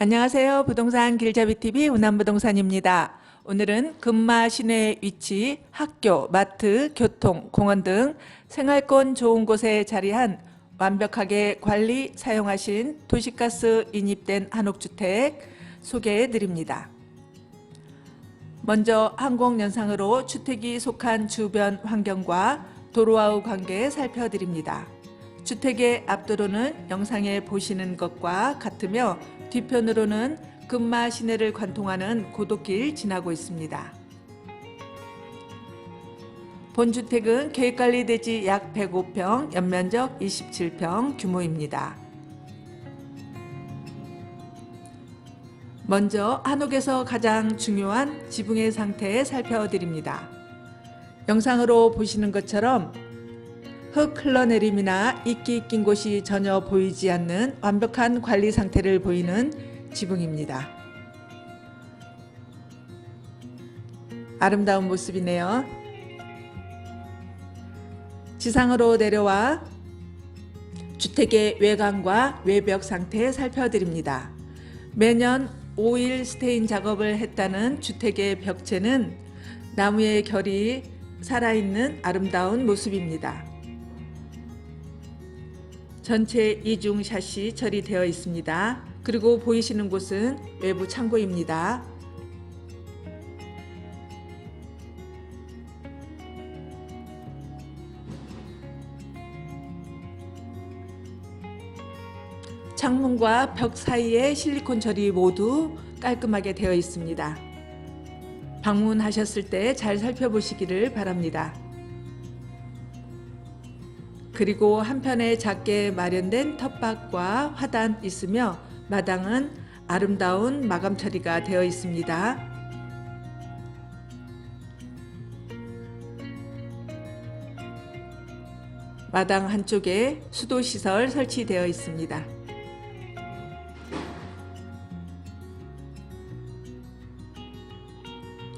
안녕하세요. 부동산 길잡이TV 운남부동산입니다. 오늘은 금마 시내 위치 학교, 마트, 교통, 공원 등 생활권 좋은 곳에 자리한 완벽하게 관리 사용하신 도시가스 인입된 한옥주택 소개해 드립니다. 먼저 항공연상으로 주택이 속한 주변 환경과 도로와의 관계 살펴드립니다. 주택의 앞도로는 영상에 보시는 것과 같으며 뒤편으로는 금마 시내를 관통하는 고독길 지나고 있습니다. 본주택은 계획관리 대지 약 105평, 연면적 27평 규모입니다. 먼저 한옥에서 가장 중요한 지붕의 상태 살펴드립니다. 영상으로 보시는 것처럼 흙 흘러내림이나 이끼 낀 곳이 전혀 보이지 않는 완벽한 관리 상태를 보이는 지붕입니다. 아름다운 모습이네요. 지상으로 내려와 주택의 외관과 외벽 상태 살펴드립니다. 매년 오일 스테인 작업을 했다는 주택의 벽체는 나무의 결이 살아있는 아름다운 모습입니다. 전체 이중 샷이 처리되어 있습니다. 그리고 보이시는 곳은 외부 창고입니다. 창문과 벽 사이에 실리콘 처리 모두 깔끔하게 되어 있습니다. 방문하셨을 때 잘 살펴보시기를 바랍니다. 그리고 한편에 작게 마련된 텃밭과 화단 있으며 마당은 아름다운 마감 처리가 되어 있습니다. 마당 한쪽에 수도 시설 설치되어 있습니다.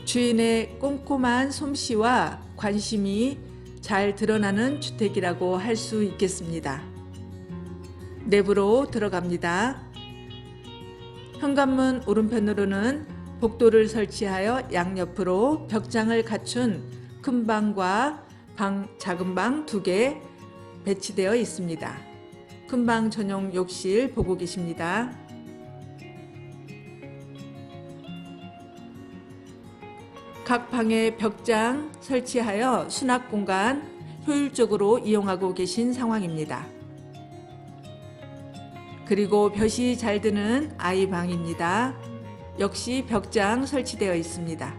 주인의 꼼꼼한 솜씨와 관심이 잘 드러나는 주택이라고 할 수 있겠습니다. 내부로 들어갑니다. 현관문 오른편으로는 복도를 설치하여 양옆으로 벽장을 갖춘 큰 방과 방, 작은 방 두 개 배치되어 있습니다. 큰 방 전용 욕실 보고 계십니다. 각 방에 벽장 설치하여 수납 공간 효율적으로 이용하고 계신 상황입니다. 그리고 볕이 잘 드는 아이 방입니다. 역시 벽장 설치되어 있습니다.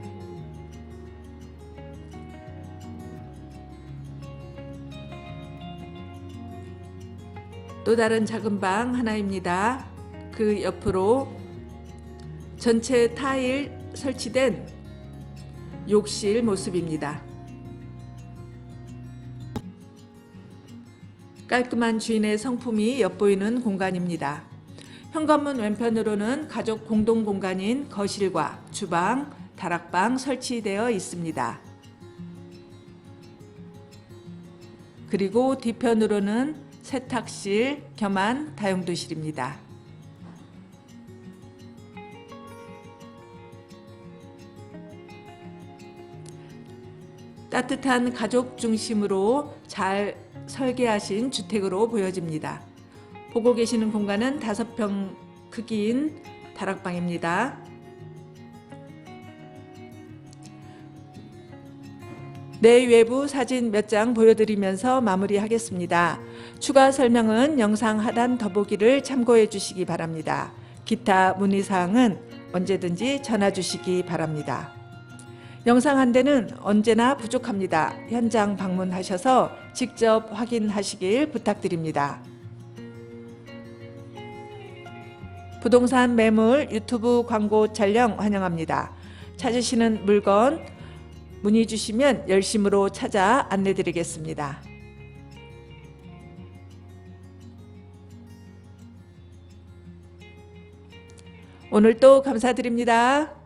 또 다른 작은 방 하나입니다. 그 옆으로 전체 타일 설치된 욕실 모습입니다. 깔끔한 주인의 성품이 엿보이는 공간입니다. 현관문 왼편으로는 가족 공동 공간인 거실과 주방, 다락방 설치되어 있습니다. 그리고 뒤편으로는 세탁실 겸한 다용도실입니다. 따뜻한 가족 중심으로 잘 설계하신 주택으로 보여집니다. 보고 계시는 공간은 5평 크기인 다락방입니다. 내외부 사진 몇 장 보여드리면서 마무리하겠습니다. 추가 설명은 영상 하단 더보기를 참고해 주시기 바랍니다. 기타 문의사항은 언제든지 전화 주시기 바랍니다. 영상 한 대는 언제나 부족합니다. 현장 방문하셔서 직접 확인하시길 부탁드립니다. 부동산 매물 유튜브 광고 촬영 환영합니다. 찾으시는 물건 문의 주시면 열심으로 찾아 안내 드리겠습니다. 오늘도 감사드립니다.